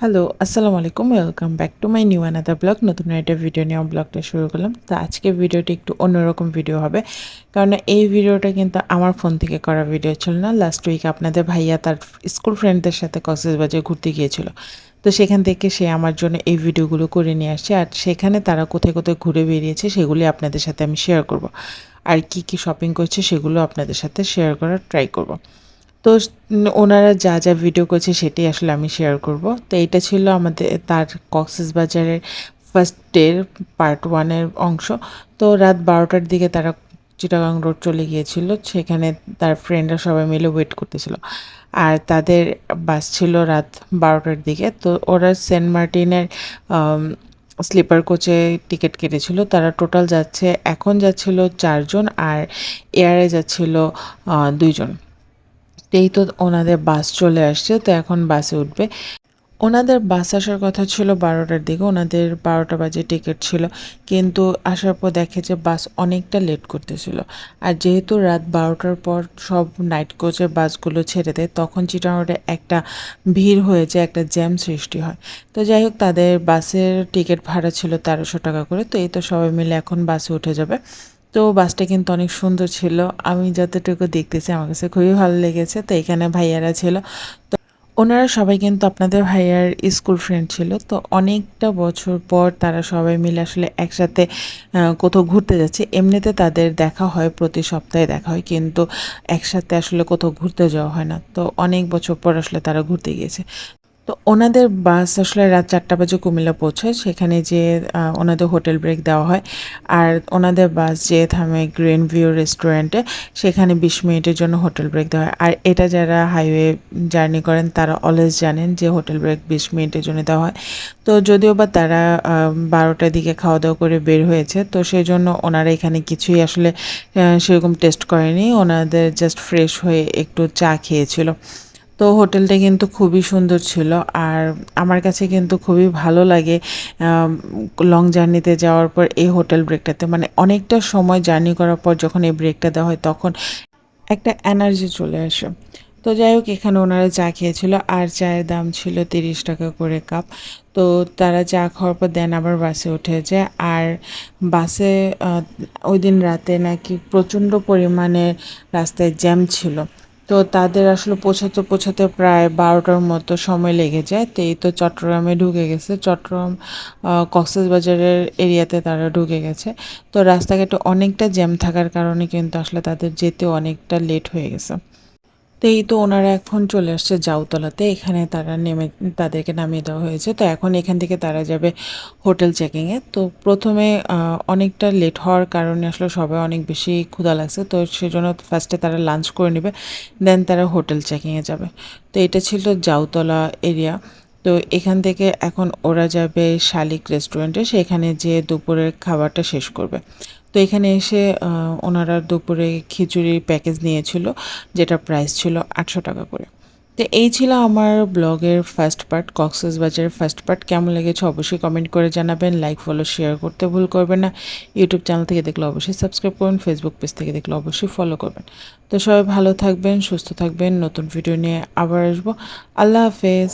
Hello আসসালামু আলাইকুম welcome back to my new another blog নতুন একটা ভিডিও নিয়ে ব্লগটা শুরু করলাম। তো আজকে ভিডিওটি একটু অন্যরকম ভিডিও হবে। কারণ এই ভিডিওটা কিন্তু আমার ফোন থেকে করা ভিডিও ছিল না। লাস্ট উইক আপনাদের ভাইয়া তার স্কুল ফ্রেন্ডদের সাথে কক্সবাজারে ঘুরতে গিয়েছিল। তো সেখান থেকে সে আমার জন্য এই ভিডিওগুলো করে নিয়ে আসছে। আর সেখানে তারা কোথায় কোথায় ঘুরে বেরিয়েছে সেগুলি আপনাদের সাথে আমি শেয়ার করব। আর কি কি শপিং করছে, সেগুলো আপনাদের সাথে শেয়ার করার ট্রাই করব। তো ওনারা যা যা ভিডিও করছে সেটাই আসলে আমি শেয়ার করব। তো এটা ছিল আমাদের, তার কক্সেস বাজারের ফার্স্ট ডের পার্ট ওয়ানের অংশ। তো রাত বারোটার দিকে তারা চিটাগাং রোড চলে গিয়েছিল, সেখানে তার ফ্রেন্ডরা সবাই মিলে ওয়েট করতেছিল। আর তাদের বাস ছিল রাত বারোটার দিকে। তো ওরা সেন্ট মার্টিনের স্লিপার কোচে টিকিট কেটেছিল। তারা টোটাল যাচ্ছে, এখন যাচ্ছিল চারজন আর এয়ারে যাচ্ছিল দুইজন। এই তো ওনাদের বাস চলে আসছে, তো এখন বাসে উঠবে। ওনাদের বাস আসার কথা ছিল বারোটার দিকে, ওনাদের বারোটা বাজে টিকিট ছিল। কিন্তু আসার পর দেখে যে বাস অনেকটা লেট করতেছিল। আর যেহেতু রাত বারোটার পর সব নাইট কোচের বাসগুলো ছেড়ে দেয়, তখন চিটাগংয়ে একটা ভিড় হয়েছে একটা জ্যাম সৃষ্টি হয়। তো যাই হোক, তাদের বাসের টিকিট ভাড়া ছিল তেরোশো টাকা করে, তো এই তো সবাই মিলে এখন বাসে উঠে যাবে। তো বাসটা কিন্তু অনেক সুন্দর ছিল। আমি যতটুকু দেখতেছি আমার কাছে খুবই ভালো লেগেছে। তো এখানে ভাইয়ারা ছিল। তো ওনারা সবাই কিন্তু আপনাদের ভাইয়ার স্কুল ফ্রেন্ড ছিল। তো অনেকটা বছর পর তারা সবাই মিলে আসলে একসাথে কোথাও ঘুরতে যাচ্ছে। এমনিতে তাদের দেখা হয়, প্রতি সপ্তাহে দেখা হয়। কিন্তু একসাথে আসলে কোথাও ঘুরতে যাওয়া হয় না। তো অনেক বছর পর আসলে তারা ঘুরতে গিয়েছে। তো ওনাদের বাস আসলে রাত চারটা বাজে কুমিল্লা পৌঁছায়, সেখানে যে ওনাদের হোটেল ব্রেক দেওয়া হয়। আর ওনাদের বাস যে থামে গ্রিন ভিউ রেস্টুরেন্টে, সেখানে বিশ মিনিটের জন্য হোটেল ব্রেক দেওয়া হয়। আর এটা যারা হাইওয়ে জার্নি করেন, তারা অলওয়েজ জানেন যে হোটেল ব্রেক বিশ মিনিটের জন্য দেওয়া হয়। তো যদিও বা তারা বারোটার দিকে খাওয়া দাওয়া করে বের হয়েছে, তো সেই জন্য ওনারা এখানে কিছুই আসলে সেরকম টেস্ট করেনি। ওনাদের জাস্ট ফ্রেশ হয়ে একটু চা খেয়েছিল। তো হোটেলটা কিন্তু খুবই সুন্দর ছিল আর আমার কাছে কিন্তু খুবই ভালো লাগে লং জার্নিতে যাওয়ার পর এই হোটেল ব্রেকটাতে মানে অনেকটা সময় জার্নি করার পর যখন এই ব্রেকটা দেওয়া হয় তখন একটা এনার্জি চলে আসে। তো যাই হোক, এখানে ওনারা চা খেয়েছিল আর চায়ের দাম ছিল তিরিশ টাকা করে কাপ। তো তারা চা খাওয়ার পর দেন আবার বাসে উঠে যায় আর বাসে ওই দিন রাতে নাকি প্রচণ্ড পরিমাণে রাস্তায় জ্যাম ছিল। তো তাদের আসলে পৌঁছাতে পৌঁছাতে প্রায় বারোটার মতো সময় লেগে যায়। তো এই তো চট্টগ্রামে ঢুকে গেছে। চট্টগ্রাম কক্সবাজারের এরিয়াতে তারা ঢুকে গেছে। তো রাস্তাঘাটে অনেকটা জ্যাম থাকার কারণে কিন্তু আসলে তাদের যেতে অনেকটা লেট হয়ে গেছে। তো এই তো ওনারা এখন চলে আসছে জাউতলাতে। এখানে তারা নেমে, তাদেরকে নামিয়ে দেওয়া হয়েছে। তো এখন এখান থেকে তারা যাবে হোটেল চেকিংয়ে। তো প্রথমে অনেকটা লেট হওয়ার কারণে আসলে সবাই অনেক বেশি ক্ষুধা লাগছে। তো সেজন্য ফার্স্টে তারা লাঞ্চ করে নেবে, দেন তারা হোটেল চেকিংয়ে যাবে। তো এটা ছিল জাউতলা এরিয়া। তো এখান থেকে এখন ওরা যাবে শালিক রেস্টুরেন্টে, সেখানে যেয়ে দুপুরের খাবারটা শেষ করবে। তো এখানে এসে ওনারা দুপুরে খিচুড়ির প্যাকেজ নিয়েছিল, যেটা প্রাইস ছিল আটশো টাকা করে। তো এই ছিল আমার ব্লগের ফার্স্ট পার্ট, কক্সেস বাজারের ফার্স্ট পার্ট। কেমন লেগেছে অবশ্যই কমেন্ট করে জানাবেন, লাইক, ফলো, শেয়ার করতে ভুল করবেন না। ইউটিউব চ্যানেল থেকে দেখলে অবশ্যই সাবস্ক্রাইব করবেন ফেসবুক পেজ থেকে দেখলে অবশ্যই ফলো করবেন। তো সবাই ভালো থাকবেন, সুস্থ থাকবেন, নতুন ভিডিও নিয়ে আবার আসব। আল্লাহ হাফেজ।